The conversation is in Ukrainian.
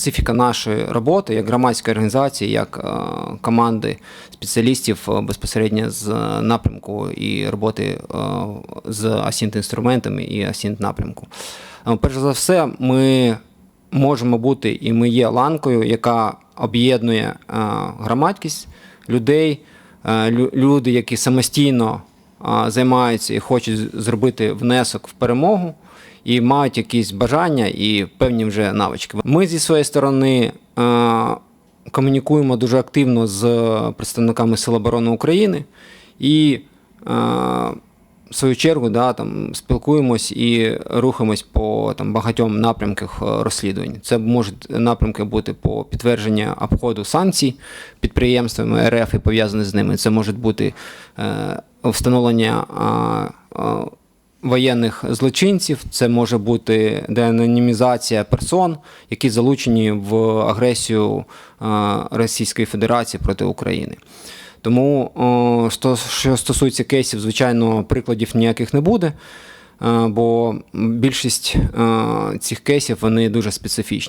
специфіка нашої роботи як громадської організації, як е, команди спеціалістів е, безпосередньо з напрямку і роботи е, з асінт інструментами і асінт напрямку. Е, Перш за все, ми можемо бути і ми є ланкою, яка об'єднує е, громадськість людей, е, люди, які самостійно е, займаються і хочуть зробити внесок в перемогу, і мають якісь бажання і певні вже навички. Ми зі своєї сторони е, комунікуємо дуже активно з представниками Сил оборони України і е, в свою чергу да, там, спілкуємось і рухаємось по там, багатьом напрямках е, розслідувань. Це можуть напрямки бути по підтвердженню обходу санкцій підприємствами РФ і пов'язані з ними. Це може бути е, встановлення а, а, воєнних злочинців, це може бути деанонімізація персон, які залучені в агресію а, Російської Федерації проти України. Тому, що стосується кейсів, звичайно, прикладів ніяких не буде, е, бо більшість е, цих кейсів вони дуже специфічні.